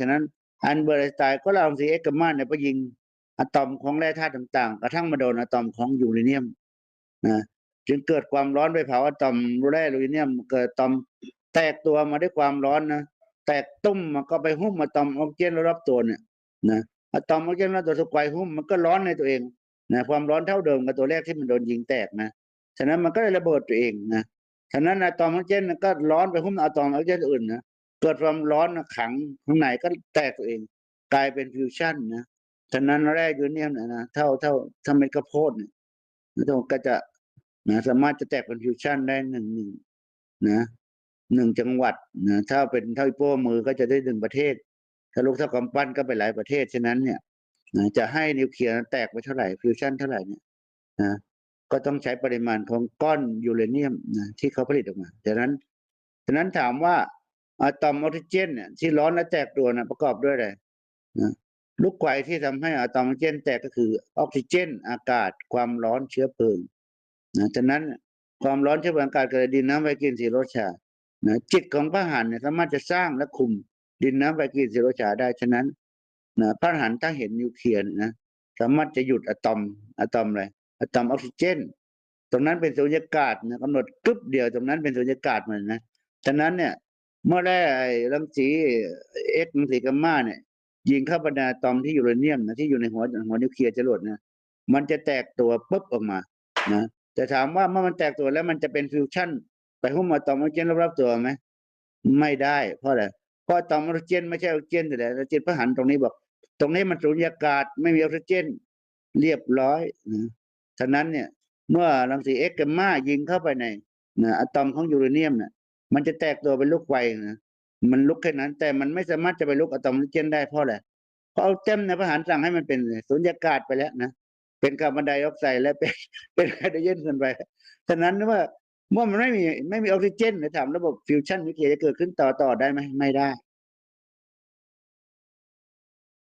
ฉะนั้นอันเบอร์ไอน์สไตน์ก็เอารังสีเอ็กซ์กามาเนี่ยไปยิงอะตอมของแร่ธาตุต่างๆ กระทั่งมาโดนอะตอมของยูเรเนียมนะจึงเกิดความร้อนไปเผาอะตอมแร่ยูเรเนียม เกิดอะตอมแตกตัวมาด้วยความร้อนนะแตกตุ้มมันก็ไปหุ้มอะตอมออกซิเจนรอบตัวเนี่ยนะอะตอมออกซิเจนรอบตัวสควายหุ้มมันก็ร้อนในตัวเองนะความร้อนเท่าเดิมกับตัวแรกที่มันโดนยิงแตกนะฉะนั้นมันก็เลยระเบิดตัวเองนะฉะนั้นอะตอมออกซิเจนก็ร้อนไปหุ้มอะตอมออกซิเจนอื่นนะ เกิดความร้อนนะขังข้างในก็แตกตัวเอง กลายเป็นฟิวชั่นนะฉะนั้นแร่ยูเนียมเนี่ยนะเท่าเท่าถ้าเม็ดข้าวโพดเนี่ยมันก็จะนะสามารถจะแตกเป็นฟิวชั่นได้หนึ่งหนึ่งนะหนึ่งจังหวัดนะถ้าเป็นเท่าอีโป้มือก็จะได้หนึ่งประเทศ ถ้าลูกเท่ากำปั้นก็ไปหลายประเทศฉะนั้นเนี่ยนะจะให้นิวเคลียร์แตกไปเท่าไหร่ฟิวชั่นเท่าไหร่เนี่ยนะก็ต้องใช้ปริมาณของก้อนยูเรเนียมนะที่เขาผลิตออกมาฉะนั้นฉะนั้นถามว่า อะตอมออกซิเจนเนี่ยที่ร้อนและแตกตัวนะประกอบด้วยอะไรนะลูกไฟที่ทำให้อะตอมออกซิเจนแตกก็คือออกซิเจน อากาศ ความร้อนเชื้อเพลิงนะฉะนั้นความร้อนเชื้อเพลิงอากาศกิดดินน้ำไฟกินสีรสชานะจิตของพระหันเนี่ยสามารถจะสร้างและคุมดินน้ำไฟกินสีรสชาได้ฉะนั้นนะพระหันถ้าเห็นนิวเคลียร์เนี่ยนะสามารถจะหยุดอะตอมอะตอมอะไรอะตอมออกซิเจน ตรงนั้นเป็นสุญญากาศนะกำหนดกึ๊บเดียวตรงนั้นเป็นสุญญากาศเหมันนะฉะนั้นเนี่ย เมื่อได้ไอ้รังสีเอ็กซ์รังสีกัมมาเนี่ย ยิงเข้าไปในอะตอมที่ยูเรเนียมนะที่อยู่ในหัวหัวนิวเคลียร์จรวดนะมันจะแตกตัวปุ๊บออกมานะแต่ถามว่าเมื่อมันแตกตัวแล้วมันจะเป็นฟิวชั่น ไปหุ้มอะตอมออกซิเจนรอบๆตัวไหมไม่ได้เพราะอะไรเพราะอะตอมออกซิเจนไม่ใช่ออกซิเจนแต่ออกซิเจนพระหันตรงนี้บอก ตรงนี้มันสูญญากาศไม่มีออกซิเจนเรียบร้อยนะฉะนั้นเนี่ย เมื่อรังสีเอ็กซ์กัมมายิงเข้าไปในนะอะตอมของยูเรเนียมเนี่ย มันจะแตกตัวเป็นลูกไฟนะมันลุกแค่นั้น แต่มันไม่สามารถจะไปลุกอะตอมออกซิเจนได้เพราะอะไรเพราะเอาเต็มในพระหารสั่งให้มันเป็นสุญญากาศไปแล้วนะเป็นคาร์บอนไดออกไซด์และเป็นเป็นไฮโดรเจนเกินไปฉะนั้นว่าเมื่อมันไม่มีไม่มีออกซิเจนเนี่ยถามระบบฟิวชั่นนิวเคลียร์จะเกิดขึ้นต่อต่อได้ไหมไม่ได้